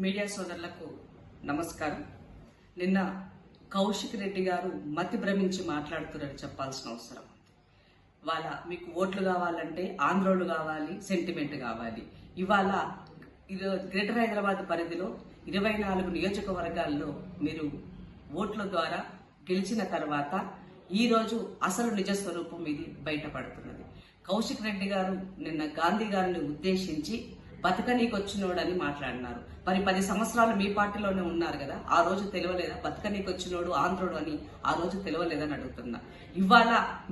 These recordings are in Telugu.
మీడియా సోదరులకు నమస్కారం. నిన్న కౌశిక్ రెడ్డి గారు మతి భ్రమించి మాట్లాడుతున్నారని చెప్పాల్సిన అవసరం ఉంది. వాళ్ళ మీకు ఓట్లు కావాలంటే ఆంధ్రోలు కావాలి సెంటిమెంట్ కావాలి. ఇవాళ గ్రేటర్ హైదరాబాద్ పరిధిలో ఇరవై నాలుగు నియోజకవర్గాల్లో మీరు ఓట్ల ద్వారా గెలిచిన తర్వాత ఈరోజు అసలు నిజ స్వరూపం ఇది బయటపడుతున్నది. కౌశిక్ రెడ్డి గారు నిన్న గాంధీ గారిని ఉద్దేశించి బతకనీకి వచ్చినోడని మాట్లాడినారు. మరి పది సంవత్సరాలు మీ పార్టీలోనే ఉన్నారు కదా ఆ రోజు తెలియలేదా బతకనీకి వచ్చినోడు ఆంధ్రోడు అని ఆ రోజు తెలియలేదని అడుగుతున్నా. ఇవాళ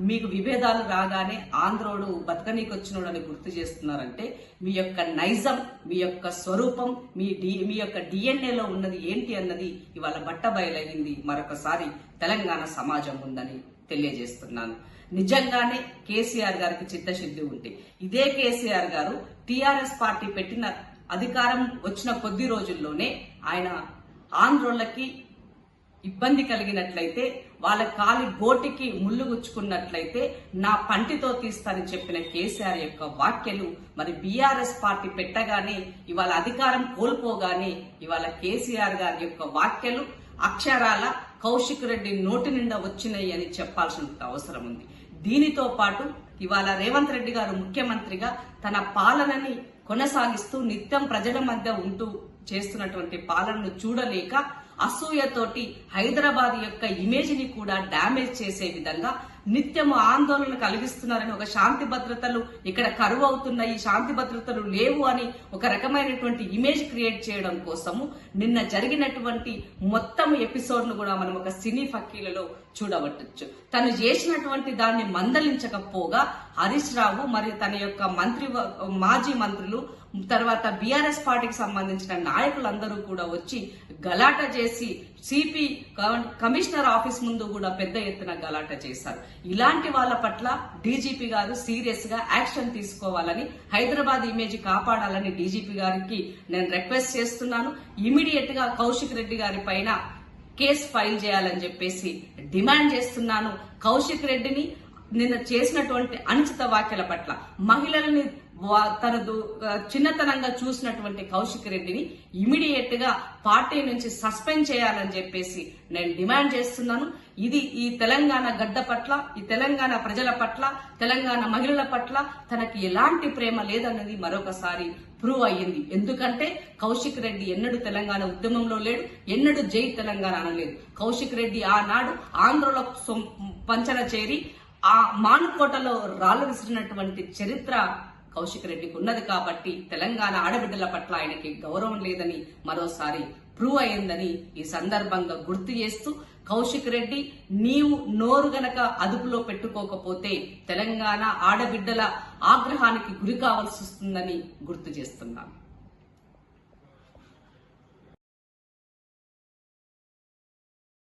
మీకు విభేదాలు రాగానే ఆంధ్రోడు బతకనీకి వచ్చినోడు అని గుర్తు చేస్తున్నారంటే మీ యొక్క నైజం మీ యొక్క స్వరూపం మీ డి మీ యొక్క డిఎన్ఏలో ఉన్నది ఏంటి అన్నది ఇవాళ బట్ట బయలైంది మరొకసారి తెలంగాణ సమాజం ఉందని తెలియజేస్తున్నాను. నిజంగానే కేసీఆర్ గారికి చిత్తశుద్ధి ఉంటే ఇదే కేసీఆర్ గారు టీఆర్ఎస్ పార్టీ పెట్టిన అధికారం వచ్చిన కొద్ది రోజుల్లోనే ఆయన ఆంధ్రోళ్ళకి ఇబ్బంది కలిగినట్లయితే వాళ్ళ కాలి గోటికి ముళ్ళు గుచ్చుకున్నట్లయితే నా పంటితో తీస్తానని చెప్పిన కేసీఆర్ యొక్క వాక్యలు మరి బీఆర్ఎస్ పార్టీ పెట్టగానే ఇవాళ అధికారం కోల్పోగానే ఇవాళ కేసీఆర్ గారి యొక్క వాక్యలు అక్షరాల కౌశిక్ రెడ్డి నోటి నిండా వచ్చినాయి అని చెప్పాల్సిన అవసరం ఉంది. దీనితో పాటు ఇవాళ రేవంత్ రెడ్డి గారు ముఖ్యమంత్రిగా తన పాలనని కొనసాగిస్తూ నిత్యం ప్రజల మధ్య ఉంటూ చేస్తున్నటువంటి పాలనను చూడలేక అసూయతోటి హైదరాబాద్ యొక్క ఇమేజ్ని కూడా డ్యామేజ్ చేసే విధంగా నిత్యము ఆందోళన కలిగిస్తున్నారని ఒక శాంతి భద్రతలు ఇక్కడ కరువు అవుతున్నాయి శాంతి భద్రతలు లేవు అని ఒక రకమైనటువంటి ఇమేజ్ క్రియేట్ చేయడం కోసము నిన్న జరిగినటువంటి మొత్తం ఎపిసోడ్ను కూడా మనం ఒక సినీ ఫకీలలో చూడవచ్చు తను చేసినటువంటి దాన్ని మందలించకపోగా హరీష్ రావు మరియు తన యొక్క మంత్రి మాజీ మంత్రులు తర్వాత బీఆర్ఎస్ పార్టీకి సంబంధించిన నాయకులందరూ కూడా వచ్చి గలాట చేసి సిపి కమిషనర్ ఆఫీస్ ముందు కూడా పెద్ద ఎత్తున గలాట చేశారు. ఇలాంటి వాళ్ళ పట్ల డీజీపీ గారు సీరియస్గా యాక్షన్ తీసుకోవాలని హైదరాబాద్ ఇమేజ్ కాపాడాలని డీజీపీ గారికి నేను రిక్వెస్ట్ చేస్తున్నాను. ఇమీడియట్గా కౌశిక్ రెడ్డి గారి పైన కేసు ఫైల్ చేయాలని చెప్పేసి డిమాండ్ చేస్తున్నాను. కౌశిక్ రెడ్డిని నిన్న చేసినటువంటి అనుచిత వ్యాఖ్యల పట్ల మహిళలని తనదు చిన్నతనంగా చూసినటువంటి కౌశిక్ రెడ్డిని ఇమీడియట్గా పార్టీ నుంచి సస్పెండ్ చేయాలని చెప్పేసి నేను డిమాండ్ చేస్తున్నాను. ఇది ఈ తెలంగాణ గడ్డ పట్ల ఈ తెలంగాణ ప్రజల పట్ల తెలంగాణ మహిళల పట్ల తనకి ఎలాంటి ప్రేమ లేదన్నది మరొకసారి ప్రూవ్ అయ్యింది. ఎందుకంటే కౌశిక్ రెడ్డి ఎన్నడూ తెలంగాణ ఉద్యమంలో లేడు ఎన్నడూ జై తెలంగాణ అనలేదు కౌశిక్ రెడ్డి ఆనాడు ఆంధ్రలో సొం- పంచన చేరి ఆ మానుకోటలో రాళ్ళు విసిరినటువంటి చరిత్ర కౌశిక్ రెడ్డికి ఉన్నది కాబట్టి తెలంగాణ ఆడబిడ్డల పట్ల ఆయనకి గౌరవం లేదని మరోసారి ప్రూవ్ అయిందని ఈ సందర్భంగా గుర్తు చేస్తూ కౌశిక్ రెడ్డి నీవు నోరు గనక అదుపులో పెట్టుకోకపోతే తెలంగాణ ఆడబిడ్డల ఆగ్రహానికి గురి కావాల్సి వస్తుందని గుర్తు చేస్తున్నాను.